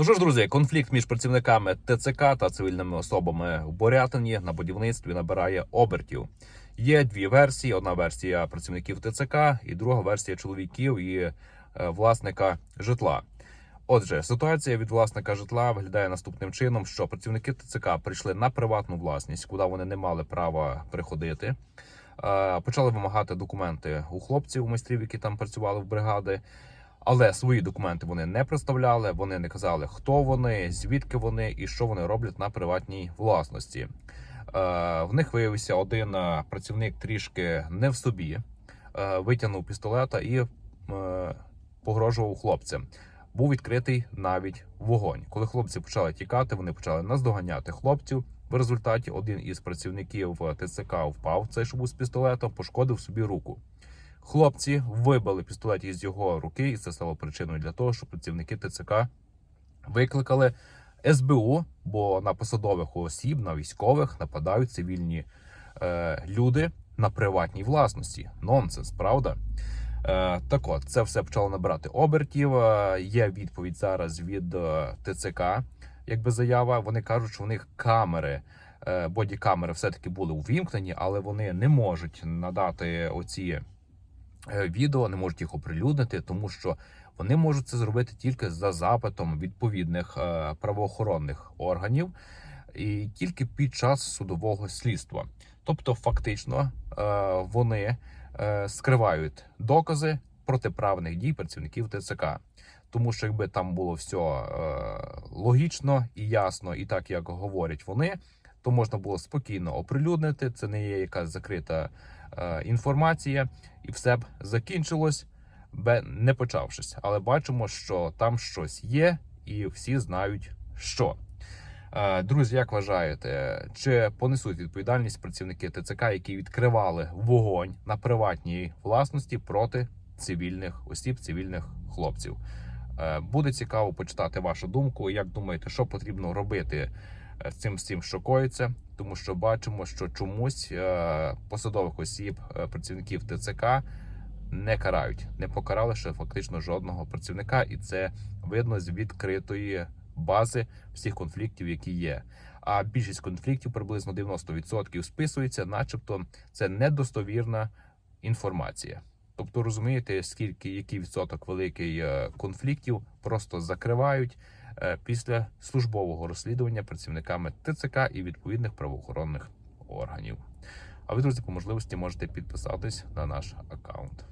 Ну що ж, друзі, конфлікт між працівниками ТЦК та цивільними особами в Борятині на будівництві набирає обертів. Є дві версії: одна версія працівників ТЦК і друга версія чоловіків і е, власника житла. Отже, ситуація від власника житла виглядає наступним чином: що працівники ТЦК прийшли на приватну власність, куди вони не мали права приходити. Е, Почали вимагати документи у хлопців, у майстрів, які там працювали в бригади. Але свої документи вони не представляли. Вони не казали, хто вони, звідки вони і що вони роблять на приватній власності. Е, в них виявився один е, працівник трішки не в собі, е, витягнув пістолета і погрожував хлопцям. Був відкритий навіть вогонь. Коли хлопці почали тікати, вони почали наздоганяти хлопців. В результаті один із працівників ТЦК впав цей, був з пістолетом, пошкодив собі руку. Хлопці вибили пістолет із його руки, і це стало причиною для того, що працівники ТЦК викликали СБУ, бо на посадових осіб, на військових нападають цивільні е, люди на приватній власності. Нонсенс, правда? Е, так от, це все почало набирати обертів. Е, є відповідь зараз від е, ТЦК, якби заява. Вони кажуть, що в них камери. е, Бодікамери все-таки були увімкнені, але вони не можуть надати оці відео, не можуть їх оприлюднити, тому що вони можуть це зробити тільки за запитом відповідних е, правоохоронних органів і тільки під час судового слідства. Тобто, фактично, е, вони е, скривають докази протиправних дій працівників ТЦК. Тому що якби там було все е, логічно і ясно, і так як говорять вони, то можна було спокійно оприлюднити. Це не є якась закрита е, інформація, і все б закінчилось, не почавшись. Але бачимо, що там щось є, і всі знають, що. Е, Друзі, як вважаєте, чи понесуть відповідальність працівники ТЦК, які відкривали вогонь на приватній власності проти цивільних осіб, цивільних хлопців? Е, Буде цікаво почитати вашу думку. Як думаєте, що потрібно робити з цим всім, що коїться? Тому що бачимо, що чомусь е, посадових осіб, е, працівників ТЦК не карають, не покарали ще фактично жодного працівника, і це видно з відкритої бази всіх конфліктів, які є. А більшість конфліктів, приблизно 90% списується, начебто, це недостовірна інформація. Тобто розумієте, скільки який відсоток великий е, конфліктів просто закривають е, після службового розслідування працівниками ТЦК і відповідних правоохоронних органів. А ви, друзі, по можливості можете підписатись на наш аккаунт.